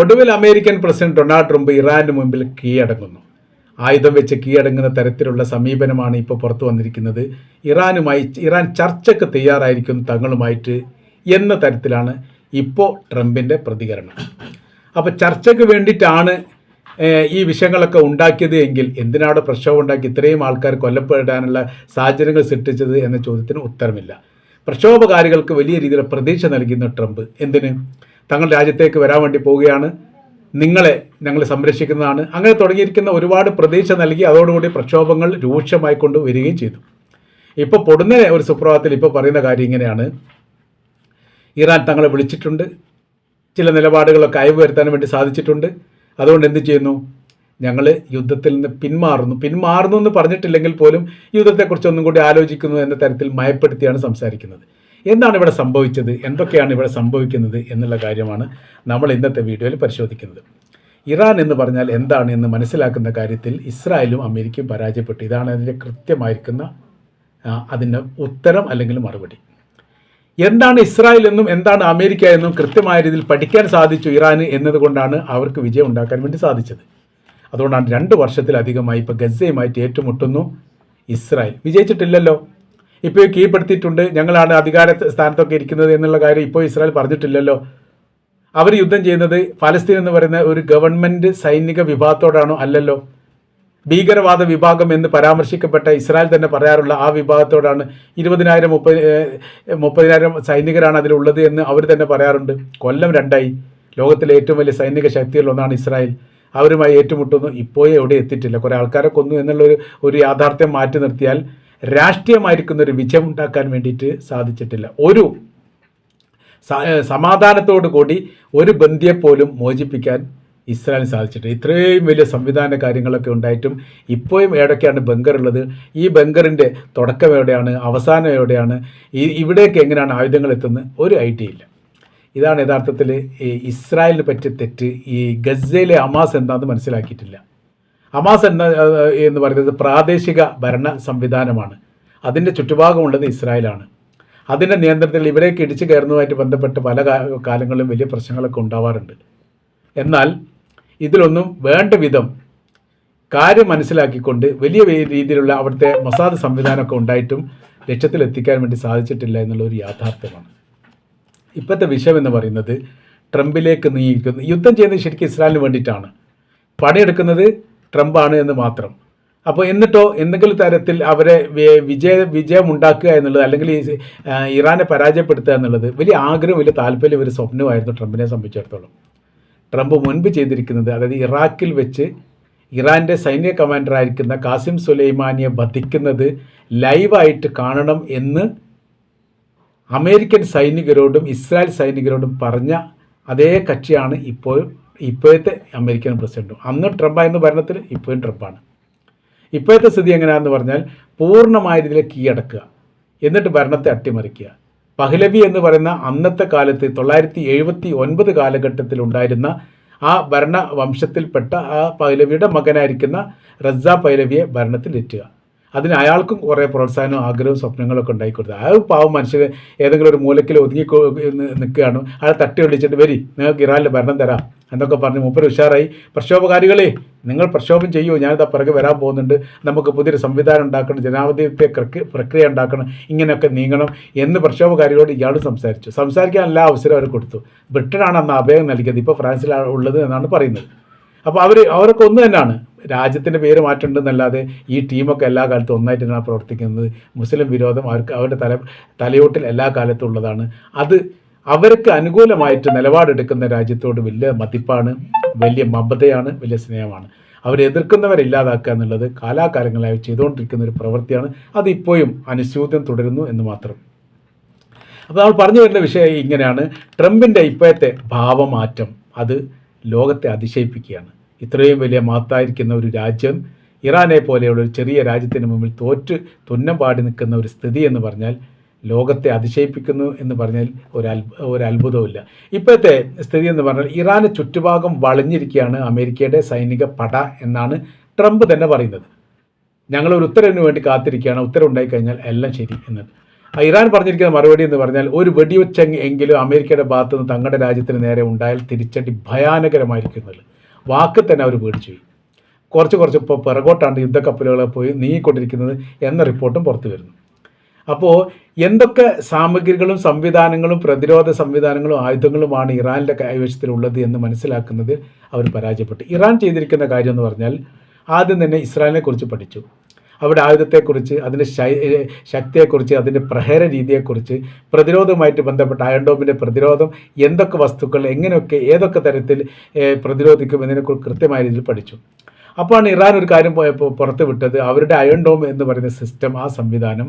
ഒടുവിൽ American president Donald Trump ഇറാന് മുമ്പിൽ കീഴടങ്ങുന്നു. ആയുധം വെച്ച് കീഴടങ്ങുന്ന തരത്തിലുള്ള സമീപനമാണ് ഇപ്പോൾ പുറത്തു വന്നിരിക്കുന്നത്. ഇറാനുമായി ഇറാൻ ചർച്ചയ്ക്ക് തയ്യാറായിരിക്കും തങ്ങളുമായിട്ട് എന്ന തരത്തിലാണ് ഇപ്പോൾ ട്രംപിന്റെ പ്രതികരണം. അപ്പോൾ ചർച്ചയ്ക്ക് വേണ്ടിയിട്ടാണ് ഈ വിഷയങ്ങളൊക്കെ ഉണ്ടാക്കിയത് എങ്കിൽ എന്തിനാണ് പ്രക്ഷോഭം ഉണ്ടാക്കി ഇത്രയും ആൾക്കാർ കൊല്ലപ്പെടാനുള്ള സാഹചര്യങ്ങൾ സൃഷ്ടിച്ചത് എന്ന ചോദ്യത്തിന് ഉത്തരമില്ല. പ്രക്ഷോഭകാരികൾക്ക് വലിയ രീതിയിൽ പ്രതീക്ഷ നൽകുന്ന ട്രംപ്. എന്തിന്? തങ്ങൾ രാജ്യത്തേക്ക് വരാൻ വേണ്ടി പോവുകയാണ്. നിങ്ങളെ ഞങ്ങൾ സംരക്ഷിക്കുന്നതാണ്. അങ്ങനെ തുടങ്ങിയിരിക്കുന്ന ഒരുപാട് പ്രതീക്ഷ നൽകി അതോടുകൂടി പ്രക്ഷോഭങ്ങൾ രൂക്ഷമായി കൊണ്ട് വരികയും ചെയ്തു. ഇപ്പോൾ പൊടുന്നനെ ഒരു സുപ്രഭാതത്തിൽ ഇപ്പോൾ പറയുന്ന കാര്യം ഇങ്ങനെയാണ്. ഇറാൻ തങ്ങളെ വിളിച്ചിട്ടുണ്ട്. ചില നിലപാടുകളൊക്കെ അയവ് വരുത്താൻ വേണ്ടി സാധിച്ചിട്ടുണ്ട്. അതുകൊണ്ട് എന്ത് ചെയ്യുന്നു? ഞങ്ങൾ യുദ്ധത്തിൽ നിന്ന് പിന്മാറുന്നു. പിന്മാറുന്നു എന്ന് പറഞ്ഞിട്ടില്ലെങ്കിൽ പോലും യുദ്ധത്തെക്കുറിച്ച് ഒന്നും കൂടി ആലോചിക്കുന്നു എന്ന തരത്തിൽ മയപ്പെടുത്തിയാണ് സംസാരിക്കുന്നത്. എന്താണ് ഇവിടെ സംഭവിച്ചത്? എന്തൊക്കെയാണ് ഇവിടെ സംഭവിക്കുന്നത് എന്നുള്ള കാര്യമാണ് നമ്മൾ ഇന്നത്തെ വീഡിയോയിൽ പരിശോധിക്കുന്നത്. ഇറാൻ എന്ന് പറഞ്ഞാൽ എന്താണ് എന്ന് മനസ്സിലാക്കുന്ന കാര്യത്തിൽ ഇസ്രായേലും അമേരിക്കയും പരാജയപ്പെട്ടു. ഇതാണ് അതിന്റെ കൃത്യമായിരിക്കുന്ന അതിന്റെ ഉത്തരം അല്ലെങ്കിൽ മറുപടി. എന്താണ് ഇസ്രായേൽ എന്നും എന്താണ് അമേരിക്ക എന്നും കൃത്യമായ രീതിയിൽ പഠിക്കാൻ സാധിച്ചു ഇറാൻ എന്നതുകൊണ്ടാണ് അവർക്ക് വിജയം ഉണ്ടാക്കാൻ വേണ്ടി സാധിച്ചത്. അതുകൊണ്ടാണ് രണ്ട് വർഷത്തിലധികമായി ഇപ്പോൾ ഗസയുമായിട്ട് ഏറ്റുമുട്ടുന്നു ഇസ്രായേൽ. വിജയിച്ചിട്ടില്ലല്ലോ. ഇപ്പോൾ കീഴ്പ്പെടുത്തിയിട്ടുണ്ട്. ഞങ്ങളാണ് അധികാര സ്ഥാനത്തൊക്കെ ഇരിക്കുന്നത് എന്നുള്ള കാര്യം ഇപ്പോൾ ഇസ്രായേൽ പറഞ്ഞിട്ടില്ലല്ലോ. അവർ യുദ്ധം ചെയ്യുന്നത് ഫലസ്തീൻ എന്ന് പറയുന്ന ഒരു ഗവൺമെന്റ് സൈനിക വിഭാഗത്തോടാണോ അല്ലല്ലോ. ഭീകരവാദ വിഭാഗം എന്ന് പരാമർശിക്കപ്പെട്ട ഇസ്രായേൽ തന്നെ പറയാറുള്ള ആ വിഭാഗത്തോടാണ് ഇരുപതിനായിരം മുപ്പത് മുപ്പതിനായിരം സൈനികരാണ് അതിലുള്ളത് എന്ന് അവർ തന്നെ പറയാറുണ്ട്. കൊല്ലം രണ്ടായി. ലോകത്തിലെ ഏറ്റവും വലിയ സൈനിക ശക്തികളിൽ ഒന്നാണ് ഇസ്രായേൽ. അവരുമായി ഏറ്റുമുട്ടുന്നു. ഇപ്പോഴേ എവിടെ എത്തിയിട്ടില്ല. കുറേ ആൾക്കാരെ കൊന്നു എന്നുള്ളൊരു ഒരു യാഥാർത്ഥ്യം മാറ്റി നിർത്തിയാൽ രാഷ്ട്രീയമായിരിക്കുന്ന ഒരു വിജയം ഉണ്ടാക്കാൻ വേണ്ടിയിട്ട് സാധിച്ചിട്ടില്ല. ഒരു സമാധാനത്തോടു കൂടി ഒരു ബന്ധിയെപ്പോലും മോചിപ്പിക്കാൻ ഇസ്രായേലിന് സാധിച്ചിട്ട് ഇത്രയും വലിയ സംവിധാന കാര്യങ്ങളൊക്കെ ഉണ്ടായിട്ടും ഇപ്പോഴും എവിടെയൊക്കെയാണ് ബങ്കർ ഉള്ളത് ഈ ബങ്കറിന്റെ തുടക്കം എവിടെയാണ് അവസാനം എവിടെയാണ് ഈ ഇവിടേക്ക് എങ്ങനെയാണ് ആയുധങ്ങൾ എത്തുന്നത് ഒരു ഐഡിയ ഇല്ല. ഇതാണ് യഥാർത്ഥത്തിൽ ഇസ്രായേലിന് പറ്റിയ തെറ്റ്. ഈ ഗസയിലെ അമാസ് എന്താണെന്ന് മനസ്സിലാക്കിയിട്ടില്ല. ഹമാസ് എന്ന എന്ന് പറയുന്നത് പ്രാദേശിക ഭരണ സംവിധാനമാണ്. അതിന്റെ ചുറ്റുഭാഗമുള്ളത് ഇസ്രായേലാണ്. അതിന്റെ നിയന്ത്രണത്തിൽ ഇവിടേക്ക് ഇടിച്ചു കയറുന്നതുമായിട്ട് ബന്ധപ്പെട്ട് പല കാലങ്ങളിലും വലിയ പ്രശ്നങ്ങളൊക്കെ ഉണ്ടാവാറുണ്ട്. എന്നാൽ ഇതിലൊന്നും വേണ്ട വിധം കാര്യം മനസ്സിലാക്കിക്കൊണ്ട് വലിയ രീതിയിലുള്ള അവിടുത്തെ മസാദ് സംവിധാനമൊക്കെ ഉണ്ടായിട്ടും ലക്ഷ്യത്തിലെത്തിക്കാൻ വേണ്ടി സാധിച്ചിട്ടില്ല എന്നുള്ള ഒരു യാഥാർത്ഥ്യമാണ്. ഇപ്പോഴത്തെ വിഷയം എന്ന് പറയുന്നത് ട്രംപിലേക്ക് നീങ്ങിക്കുന്നു യുദ്ധം ചെയ്യുന്നത് ശരിക്കും ഇസ്രായേലിന് വേണ്ടിയിട്ടാണ്. പണിയെടുക്കുന്നത് ട്രംപാണ് എന്ന് മാത്രം. അപ്പോൾ എന്നിട്ടോ എന്തെങ്കിലും തരത്തിൽ അവരെ വിജയ വിജയം ഉണ്ടാക്കുക എന്നുള്ളത് അല്ലെങ്കിൽ ഇറാനെ പരാജയപ്പെടുത്തുക എന്നുള്ളത് വലിയ ആഗ്രഹം വലിയ താല്പര്യം ഒരു സ്വപ്നമായിരുന്നു ട്രംപിനെ സംബന്ധിച്ചിടത്തോളം. ട്രംപ് മുൻപ് ചെയ്തിരിക്കുന്നത് അതായത് ഇറാഖിൽ വെച്ച് ഇറാന്റെ സൈന്യ കമാൻഡറായിരിക്കുന്ന കാസിം സുലൈമാനിയെ വധിക്കുന്നത് ലൈവായിട്ട് കാണണം എന്ന് അമേരിക്കൻ സൈനികരോടും ഇസ്രായേൽ സൈനികരോടും പറഞ്ഞ അതേ കക്ഷിയാണ് ഇപ്പോൾ ഇപ്പോഴത്തെ അമേരിക്കൻ പ്രസിഡന്റും. അന്ന് ട്രംപായിരുന്നു ഭരണത്തിൽ ഇപ്പോഴും ട്രംപാണ്. ഇപ്പോഴത്തെ സ്ഥിതി എങ്ങനെയാണെന്ന് പറഞ്ഞാൽ പൂർണമായ രീതിയിൽ കീഴടക്കുക എന്നിട്ട് ഭരണത്തെ അട്ടിമറിക്കുക. പഹ്ലവി എന്ന് പറയുന്ന അന്നത്തെ കാലത്ത് തൊള്ളായിരത്തി എഴുപത്തി ഒൻപത് കാലഘട്ടത്തിൽ ഉണ്ടായിരുന്ന ആ ഭരണ വംശത്തിൽപ്പെട്ട ആ പൈലവിയുടെ മകനായിരിക്കുന്ന റസ പൈലവിയെ ഭരണത്തിലെത്തുക അതിന് അയാൾക്കും കുറേ പ്രോത്സാഹനവും ആഗ്രഹവും സ്വപ്നങ്ങളൊക്കെ ഉണ്ടായിക്കൊടുത്തു. ആ പാവം മനുഷ്യർ ഏതെങ്കിലും ഒരു മൂലക്കിൽ ഒതുങ്ങി നിൽക്കുകയാണ്. അയാൾ തട്ടി ഒളിച്ചിട്ട് വരി നിങ്ങൾക്ക് ഇറാനിൽ ഭരണം തരാം. എന്നൊക്കെ പറഞ്ഞ് മൂപ്പര് ഉഷാറായി. പ്രക്ഷോഭകാരികളെ നിങ്ങൾ പ്രക്ഷോഭം ചെയ്യൂ. ഞാനിതാ പിറകെ വരാൻ പോകുന്നുണ്ട്. നമുക്ക് പുതിയൊരു സംവിധാനം ഉണ്ടാക്കണം. ജനാധിപത്യ പ്രക്രിയ ഉണ്ടാക്കണം. ഇങ്ങനെയൊക്കെ നീങ്ങണം എന്ന് പ്രക്ഷോഭകാരികളോട് ഇയാൾ സംസാരിച്ചു. സംസാരിക്കാൻ എല്ലാ അവസരവും അവർ കൊടുത്തു. ബ്രിട്ടനാണ് അന്ന് അഭയം നൽകിയത്. ഇപ്പോൾ ഫ്രാൻസിലാണ് ഉള്ളത് എന്നാണ് പറയുന്നത്. അപ്പോൾ അവർ അവരൊക്കെ ഒന്ന് തന്നെയാണ്. രാജ്യത്തിന്റെ പേര് മാറ്റുണ്ടെന്നല്ലാതെ ഈ ടീമൊക്കെ എല്ലാ കാലത്തും ഒന്നായിട്ട് തന്നെയാണ് പ്രവർത്തിക്കുന്നത്. മുസ്ലിം വിരോധം അവർക്ക് അവരുടെ തല തലയോട്ടിൽ എല്ലാ കാലത്തും ഉള്ളതാണ്. അത് അവർക്ക് അനുകൂലമായിട്ട് നിലപാടെടുക്കുന്ന രാജ്യത്തോട് വലിയ മതിപ്പാണ് വലിയ മമതയാണ് വലിയ സ്നേഹമാണ്. അവരെ എതിർക്കുന്നവരെ ഇല്ലാതാക്കുക എന്നുള്ളത് കാലാകാലങ്ങളായി ചെയ്തുകൊണ്ടിരിക്കുന്ന ഒരു പ്രവൃത്തിയാണ്. അത് ഇപ്പോഴും അനുസ്യൂതം തുടരുന്നു എന്ന് മാത്രം. അപ്പോൾ നമ്മൾ പറഞ്ഞു വരുന്ന വിഷയം ഇങ്ങനെയാണ്. ട്രംപിന്റെ ഇപ്പോഴത്തെ ഭാവമാറ്റം അത് ലോകത്തെ അതിശയിപ്പിക്കുകയാണ്. ഇത്രയും വലിയ മഹത്തായിരിക്കുന്ന ഒരു രാജ്യം ഇറാനെ പോലെയുള്ള ഒരു ചെറിയ രാജ്യത്തിന് മുമ്പിൽ തോറ്റ് തുന്നം പാടി നിൽക്കുന്ന ഒരു സ്ഥിതി എന്ന് പറഞ്ഞാൽ ലോകത്തെ അതിശയിപ്പിക്കുന്നു എന്ന് പറഞ്ഞാൽ ഒരു ഒരു അത്ഭുതവുമില്ല. ഇപ്പോഴത്തെ സ്ഥിതി എന്ന് പറഞ്ഞാൽ ഇറാന് ചുറ്റുഭാഗം വളഞ്ഞിരിക്കുകയാണ് അമേരിക്കയുടെ സൈനിക പട എന്നാണ് ട്രംപ് തന്നെ പറയുന്നത്. ഞങ്ങൾ ഒരു ഉത്തരവിന് വേണ്ടി കാത്തിരിക്കുകയാണ്. ഉത്തരം ഉണ്ടായിക്കഴിഞ്ഞാൽ എല്ലാം ശരി എന്നത്. ഇറാൻ പറഞ്ഞിരിക്കുന്ന മറുപടി എന്ന് പറഞ്ഞാൽ ഒരു വെടിവെച്ച എങ്കിലും അമേരിക്കയുടെ ഭാഗത്ത് നിന്ന് തങ്ങളുടെ രാജ്യത്തിന് നേരെ ഉണ്ടായാൽ തിരിച്ചടി ഭയാനകരമായിരിക്കുന്നത്. വാക്ക് തന്നെ അവർ പേടിച്ചു കുറച്ച് കുറച്ച് ഇപ്പോൾ പിറകോട്ടാണ് യുദ്ധക്കപ്പലുകളെ പോയി നീങ്ങിക്കൊണ്ടിരിക്കുന്നത് എന്ന റിപ്പോർട്ടും പുറത്തു വരുന്നു. അപ്പോൾ എന്തൊക്കെ സാമഗ്രികളും സംവിധാനങ്ങളും പ്രതിരോധ സംവിധാനങ്ങളും ആയുധങ്ങളുമാണ് ഇറാനിന്റെ കൈവശത്തിലുള്ളത് എന്ന് മനസ്സിലാക്കുന്നത് അവർ പരാജയപ്പെട്ടു. ഇറാൻ ചെയ്തിരിക്കുന്ന കാര്യം എന്ന് പറഞ്ഞാൽ ആദ്യം തന്നെ ഇസ്രായേലിനെക്കുറിച്ച് പഠിച്ചു. അവിടെ ആയുധത്തെക്കുറിച്ച് അതിന്റെ ശക്തിയെക്കുറിച്ച് അതിന്റെ പ്രഹര രീതിയെക്കുറിച്ച് പ്രതിരോധവുമായിട്ട് ബന്ധപ്പെട്ട അയൺഡോമിന്റെ പ്രതിരോധം എന്തൊക്കെ വസ്തുക്കൾ എങ്ങനെയൊക്കെ ഏതൊക്കെ തരത്തിൽ പ്രതിരോധിക്കും എന്നതിനെക്കുറിച്ച് കൃത്യമായ രീതിയിൽ പഠിച്ചു. അപ്പോഴാണ് ഇറാൻ ഒരു കാര്യം പുറത്ത് വിട്ടത് അവരുടെ അയൺ ഡോം എന്ന് പറയുന്ന സിസ്റ്റം ആ സംവിധാനം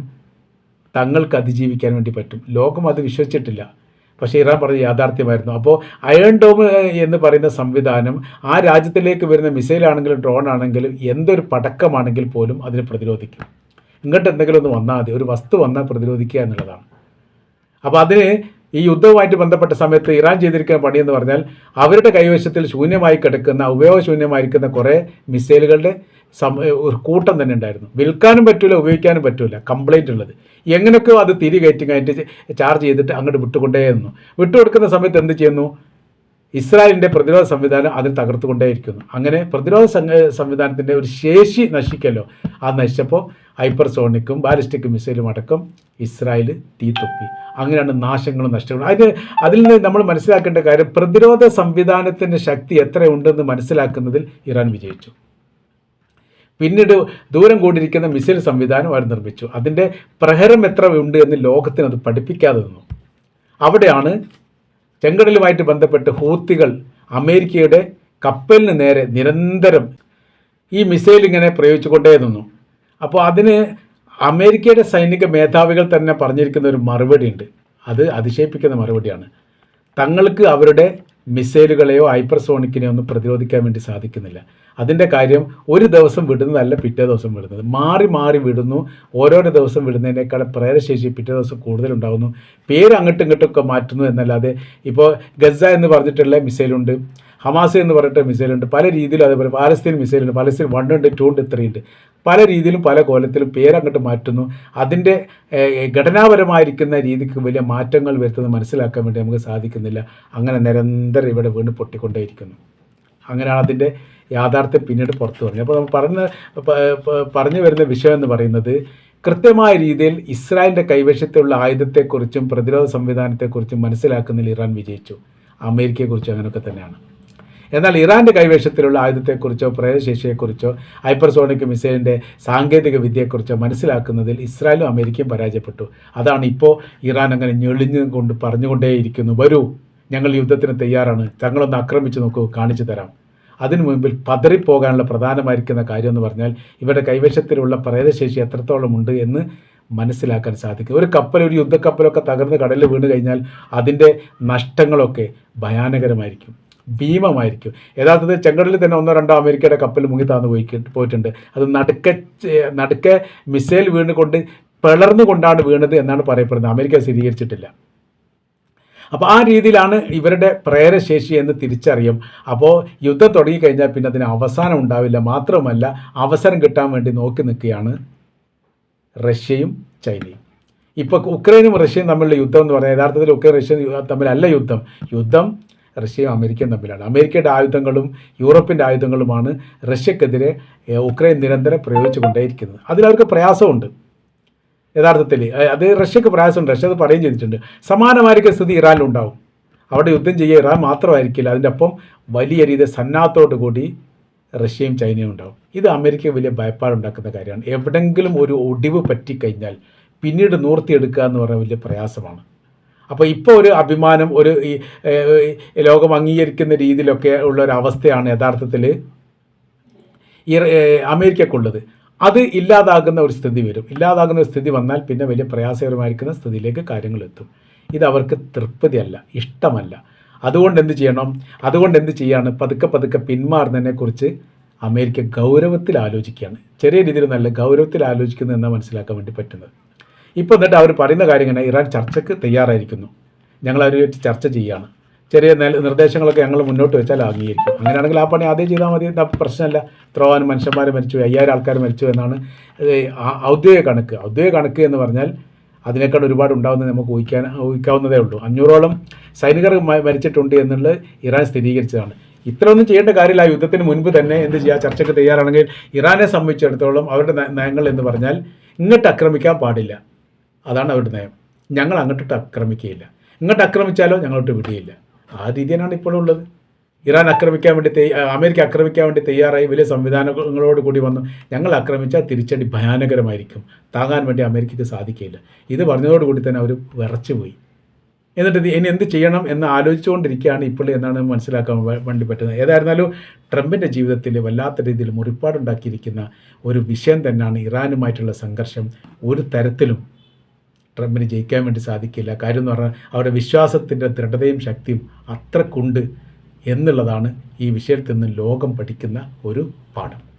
തങ്ങൾക്ക് അതിജീവിക്കാൻ വേണ്ടി പറ്റും. ലോകം അത് വിശ്വസിച്ചിട്ടില്ല. പക്ഷേ ഇറാൻ പറഞ്ഞ യാഥാർത്ഥ്യമായിരുന്നു. അപ്പോൾ അയൺ ഡോം എന്ന് പറയുന്ന സംവിധാനം ആ രാജ്യത്തിലേക്ക് വരുന്ന മിസൈലാണെങ്കിലും ഡ്രോൺ ആണെങ്കിലും എന്തൊരു പടക്കമാണെങ്കിൽ പോലും അതിനെ പ്രതിരോധിക്കും. ഇങ്ങോട്ട് എന്തെങ്കിലും ഒന്ന് വന്നാൽ മതി. ഒരു വസ്തു വന്നാൽ പ്രതിരോധിക്കുക എന്നുള്ളതാണ്. അപ്പോൾ അതിന് ഈ യുദ്ധവുമായിട്ട് ബന്ധപ്പെട്ട സമയത്ത് ഇറാൻ ചെയ്തിരിക്കുന്ന പണിയെന്ന് പറഞ്ഞാൽ അവരുടെ കൈവശത്തിൽ ശൂന്യമായി കിടക്കുന്ന ഉപയോഗശൂന്യമായിരിക്കുന്ന കുറേ മിസൈലുകളുടെ ഒരു കൂട്ടം തന്നെ ഉണ്ടായിരുന്നു. വിൽക്കാനും പറ്റില്ല ഉപയോഗിക്കാനും പറ്റില്ല കംപ്ലൈന്റ് ഉള്ളത്. എങ്ങനെയൊക്കെയോ അത് തിരി കയറ്റി കഴിഞ്ഞിട്ട് ചാർജ് ചെയ്തിട്ട് അങ്ങോട്ട് വിട്ടുകൊണ്ടേയിരുന്നു. വിട്ടുകൊടുക്കുന്ന സമയത്ത് എന്ത് ചെയ്യുന്നു? ഇസ്രായേലിന്റെ പ്രതിരോധ സംവിധാനം അതിൽ തകർത്തുകൊണ്ടേയിരിക്കുന്നു. അങ്ങനെ പ്രതിരോധ സംവിധാനത്തിന്റെ ഒരു ശേഷി നശിക്കല്ലോ. ആ നശിച്ചപ്പോൾ ഹൈപ്പർസോണിക്കും ബാലിസ്റ്റിക് മിസൈലും അടക്കം ഇസ്രായേൽ തീത്തൊപ്പി അങ്ങനെയാണ് നാശങ്ങളും നഷ്ടങ്ങളും. അതിന് അതിൽ നിന്ന് നമ്മൾ മനസ്സിലാക്കേണ്ട കാര്യം പ്രതിരോധ സംവിധാനത്തിന്റെ ശക്തി എത്രയുണ്ടെന്ന് മനസ്സിലാക്കുന്നതിൽ ഇറാൻ വിജയിച്ചു. പിന്നീട് ദൂരം കൂടിയിരിക്കുന്ന മിസൈൽ സംവിധാനം അവർ നിർമ്മിച്ചു. അതിന്റെ പ്രഹരം എത്ര ഉണ്ട് എന്ന് ലോകത്തിന് അത് പഠിപ്പിക്കാതെ നിന്നു. അവിടെയാണ് ചെങ്കടലുമായിട്ട് ബന്ധപ്പെട്ട് ഹൂത്തികൾ അമേരിക്കയുടെ കപ്പലിന് നേരെ നിരന്തരം ഈ മിസൈൽ ഇങ്ങനെ പ്രയോഗിച്ചുകൊണ്ടേ നിന്നു. അപ്പോൾ അതിന് അമേരിക്കയുടെ സൈനിക മേധാവികൾ തന്നെ പറഞ്ഞിരിക്കുന്ന ഒരു മറുപടി ഉണ്ട് അത് അതിശയിപ്പിക്കുന്ന മറുപടിയാണ്. തങ്ങൾക്ക് അവരുടെ മിസൈലുകളെയോ ഹൈപ്പർസോണിക്കിനെയോ ഒന്നും പ്രതിരോധിക്കാൻ വേണ്ടി സാധിക്കുന്നില്ല. അതിന്റെ കാര്യം ഒരു ദിവസം വിടുന്നതല്ല പിറ്റേ ദിവസം വിടുന്നത്. മാറി മാറി വിടുന്നു. ഓരോരോ ദിവസം വിടുന്നതിനേക്കാൾ പ്രേരശേഷി പിറ്റേ ദിവസം കൂടുതലുണ്ടാകുന്നു പേര് അങ്ങോട്ടും ഇങ്ങോട്ടും ഒക്കെ മാറ്റുന്നു എന്നല്ലാതെ ഇപ്പോൾ ഗസ എന്ന് പറഞ്ഞിട്ടുള്ള മിസൈലുണ്ട്. ഹമാസ് എന്ന് പറഞ്ഞിട്ട് മിസൈലുണ്ട്. പല രീതിയിലും അതേപോലെ പാലസ്തീൻ മിസൈലുണ്ട്. പാലസ്തീൻ വൺ ഉണ്ട് ടു ഉണ്ട് ത്രീ ഉണ്ട്. പല രീതിയിലും പല കോലത്തിലും പേരങ്ങോട്ട് മാറ്റുന്നു. അതിന്റെ ഘടനാപരമായിരിക്കുന്ന രീതിക്ക് വലിയ മാറ്റങ്ങൾ വരുത്തുന്നത് മനസ്സിലാക്കാൻ വേണ്ടി നമുക്ക് സാധിക്കുന്നില്ല. അങ്ങനെ നിരന്തരം ഇവിടെ വീണ് പൊട്ടിക്കൊണ്ടേയിരിക്കുന്നു. അങ്ങനെയാണ് അതിന്റെ യാഥാർത്ഥ്യം പിന്നീട് പുറത്തു പറഞ്ഞത് അപ്പോൾ നമ്മൾ പറഞ്ഞ പറഞ്ഞു വരുന്ന വിഷയം എന്ന് പറയുന്നത് കൃത്യമായ രീതിയിൽ ഇസ്രായേലിന്റെ കൈവശത്തുള്ള ആയുധത്തെക്കുറിച്ചും പ്രതിരോധ സംവിധാനത്തെക്കുറിച്ചും മനസ്സിലാക്കുന്നതിൽ ഇറാൻ വിജയിച്ചു. അമേരിക്കയെക്കുറിച്ചും അങ്ങനെയൊക്കെ തന്നെയാണ്. എന്നാൽ ഇറാന്റെ കൈവശത്തിലുള്ള ആയുധത്തെക്കുറിച്ചോ പ്രയോഗശേഷിയെക്കുറിച്ചോ ഹൈപ്പർസോണിക് മിസൈലിന്റെ സാങ്കേതിക വിദ്യയെക്കുറിച്ചോ മനസ്സിലാക്കുന്നതിൽ ഇസ്രായേലും അമേരിക്കയും പരാജയപ്പെട്ടു. അതാണ് ഇപ്പോൾ ഇറാൻ അങ്ങനെ ഞെളിഞ്ഞു കൊണ്ട് പറഞ്ഞുകൊണ്ടേയിരിക്കുന്നു. വരൂ ഞങ്ങൾ യുദ്ധത്തിന് തയ്യാറാണ്. തങ്ങളൊന്ന് ആക്രമിച്ചു നോക്കൂ കാണിച്ചു തരാം. അതിനു മുമ്പിൽ പതറിപ്പോകാനുള്ള പ്രധാനമായിരിക്കുന്ന കാര്യം എന്ന് പറഞ്ഞാൽ ഇവരുടെ കൈവശത്തിലുള്ള പ്രേതശേഷി എത്രത്തോളം ഉണ്ട് എന്ന് മനസ്സിലാക്കാൻ സാധിക്കും. ഒരു കപ്പൽ ഒരു യുദ്ധക്കപ്പലൊക്കെ തകർന്ന് കടലിൽ വീണ് കഴിഞ്ഞാൽ അതിന്റെ നഷ്ടങ്ങളൊക്കെ ഭയാനകരമായിരിക്കും. ഭീമമായിരിക്കും. യഥാർത്ഥത്തിൽ ചെങ്കടലിൽ തന്നെ ഒന്നോ രണ്ടോ അമേരിക്കയുടെ കപ്പൽ മുങ്ങി താന്ന് പോയി പോയിട്ടുണ്ട്. അത് നടുക്കെ നടുക്ക മിസൈൽ വീണുകൊണ്ട് പിളർന്നുകൊണ്ടാണ് വീണത് എന്നാണ് പറയപ്പെടുന്നത്. അമേരിക്ക സ്ഥിരീകരിച്ചിട്ടില്ല. അപ്പോൾ ആ രീതിയിലാണ് ഇവരുടെ പ്രേരശേഷി എന്ന് തിരിച്ചറിയും. അപ്പോൾ യുദ്ധം തുടങ്ങിക്കഴിഞ്ഞാൽ പിന്നെ അതിന് അവസാനം ഉണ്ടാവില്ല. മാത്രമല്ല അവസരം കിട്ടാൻ വേണ്ടി നോക്കി നിൽക്കുകയാണ് റഷ്യയും ചൈനയും. ഇപ്പോൾ ഉക്രൈനും റഷ്യയും തമ്മിലുള്ള യുദ്ധം എന്ന് പറഞ്ഞാൽ യഥാർത്ഥത്തിൽ ഉക്രൈൻ റഷ്യ തമ്മിലല്ല യുദ്ധം. യുദ്ധം റഷ്യയും അമേരിക്കയും തമ്മിലാണ്. അമേരിക്കയുടെ ആയുധങ്ങളും യൂറോപ്പിന്റെ ആയുധങ്ങളുമാണ് റഷ്യക്കെതിരെ ഉക്രൈൻ നിരന്തരം പ്രയോഗിച്ചുകൊണ്ടേയിരിക്കുന്നത്. അതിലവർക്ക് പ്രയാസമുണ്ട്. യഥാർത്ഥത്തിൽ അത് റഷ്യക്ക് പ്രയാസമുണ്ട്. റഷ്യ അത് പറയുകയും ചെയ്തിട്ടുണ്ട്. സമാനമായിരിക്കും സ്ഥിതി ഇറാനിലുണ്ടാവും അവിടെ യുദ്ധം ചെയ്യുക ഇറാൻ മാത്രമായിരിക്കില്ല. അതിന്റെ ഒപ്പം വലിയ രീതിയിൽ സന്നാഹത്തോടു കൂടി റഷ്യയും ചൈനയും ഉണ്ടാവും. ഇത് അമേരിക്ക വലിയ ഭയപ്പാടുണ്ടാക്കുന്ന കാര്യമാണ്. എവിടെങ്കിലും ഒരു ഒടിവ് പറ്റിക്കഴിഞ്ഞാൽ പിന്നീട് നൂർത്തിയെടുക്കുക എന്ന് പറഞ്ഞാൽ വലിയ പ്രയാസമാണ്. അപ്പോൾ ഇപ്പോൾ ഒരു അഭിമാനം ഒരു ലോകം അംഗീകരിക്കുന്ന രീതിയിലൊക്കെ ഉള്ള ഒരു അവസ്ഥയാണ് യഥാർത്ഥത്തിൽ ഈ അമേരിക്കക്കുള്ളത്. അത് ഇല്ലാതാകുന്ന ഒരു സ്ഥിതി വരും. ഇല്ലാതാകുന്ന ഒരു സ്ഥിതി വന്നാൽ പിന്നെ വലിയ പ്രയാസകരമായിരിക്കുന്ന സ്ഥിതിയിലേക്ക് കാര്യങ്ങൾ എത്തും. ഇത് അവർക്ക് തൃപ്തിയല്ല ഇഷ്ടമല്ല. അതുകൊണ്ട് എന്ത് ചെയ്യണം? അതുകൊണ്ട് എന്ത് ചെയ്യാണ്? പതുക്കെ പതുക്കെ പിന്മാറുന്നതിനെക്കുറിച്ച് അമേരിക്ക ഗൗരവത്തിൽ ആലോചിക്കുകയാണ്. ചെറിയ രീതിയിൽ നല്ല ഗൗരവത്തിൽ ആലോചിക്കുന്നു എന്നാണ് മനസ്സിലാക്കാൻ വേണ്ടി പറ്റുന്നത്. ഇപ്പോൾ എന്നിട്ട് അവർ പറയുന്ന കാര്യം ഇങ്ങനെ ഇറാൻ ചർച്ചയ്ക്ക് തയ്യാറായിരിക്കുന്നു. ഞങ്ങൾ അവരുമായിട്ട് ചർച്ച ചെയ്യുകയാണ് ചെറിയ നിർദ്ദേശങ്ങളൊക്കെ ഞങ്ങൾ മുന്നോട്ട് വെച്ചാൽ അംഗീകരിക്കും. അങ്ങനെയാണെങ്കിൽ ആ പണി ആദ്യം ചെയ്താൽ മതി. പ്രശ്നമല്ല. ഇത്രവാനും മനുഷ്യന്മാർ മരിച്ചു അയ്യായിരം ആൾക്കാർ മരിച്ചു എന്നാണ് ഔദ്യോഗിക കണക്ക്. ഔദ്യോഗിക കണക്ക് എന്ന് പറഞ്ഞാൽ അതിനേക്കാൾ ഒരുപാട് ഉണ്ടാവുന്ന നമുക്ക് ഊഹിക്കാൻ ഊഹിക്കാവുന്നതേ ഉള്ളൂ. അഞ്ഞൂറോളം സൈനികർ മരിച്ചിട്ടുണ്ട് എന്നുള്ളത് ഇറാൻ സ്ഥിരീകരിച്ചതാണ്. ഇത്രയൊന്നും ചെയ്യേണ്ട കാര്യമില്ല. യുദ്ധത്തിന് മുൻപ് തന്നെ എന്ത് ചെയ്യുക ചർച്ചയ്ക്ക് തയ്യാറാണെങ്കിൽ ഇറാനെ സംബന്ധിച്ചിടത്തോളം അവരുടെ നയങ്ങൾ എന്ന് പറഞ്ഞാൽ ഇങ്ങോട്ട് ആക്രമിക്കാൻ പാടില്ല. അതാണ് അവരുടെ നയം. ഞങ്ങൾ അങ്ങോട്ടിട്ട് ആക്രമിക്കുകയില്ല. ഇങ്ങോട്ട് ആക്രമിച്ചാലോ ഞങ്ങളോട്ട് വിടുകയില്ല. ആ രീതിയാണ് ഇപ്പോഴും ഉള്ളത്. ഇറാൻ ആക്രമിക്കാൻ വേണ്ടി അമേരിക്ക ആക്രമിക്കാൻ വേണ്ടി തയ്യാറായി. വലിയ സംവിധാനങ്ങളോട് കൂടി വന്നു. ഞങ്ങൾ ആക്രമിച്ചാൽ തിരിച്ചടി ഭയാനകരമായിരിക്കും. താങ്ങാൻ വേണ്ടി അമേരിക്കയ്ക്ക് സാധിക്കില്ല ഇത് പറഞ്ഞതോടുകൂടി തന്നെ അവർ വിറച്ചു പോയി എന്നിട്ട് ഇനി എന്ത് ചെയ്യണം എന്ന് ആലോചിച്ചുകൊണ്ടിരിക്കുകയാണ് ഇപ്പോൾ എന്നാണ് മനസ്സിലാക്കാൻ വേണ്ടി പറ്റുന്നത്. ഏതായിരുന്നാലും ട്രംപിന്റെ ജീവിതത്തിൽ വല്ലാത്ത രീതിയിൽ മുറിപ്പാടുണ്ടാക്കിയിരിക്കുന്ന ഒരു വിഷയം തന്നെയാണ് ഇറാനുമായിട്ടുള്ള സംഘർഷം ഒരു തരത്തിലും ട്രംപിന് ജയിക്കാൻ വേണ്ടി സാധിക്കില്ല. കാര്യം എന്ന് പറഞ്ഞാൽ അവരുടെ വിശ്വാസത്തിന്റെ ദൃഢതയും ശക്തിയും അത്രക്കുണ്ട് എന്നുള്ളതാണ് ഈ വിഷയത്തിൽ നിന്ന് ലോകം പഠിക്കുന്ന ഒരു പാഠം.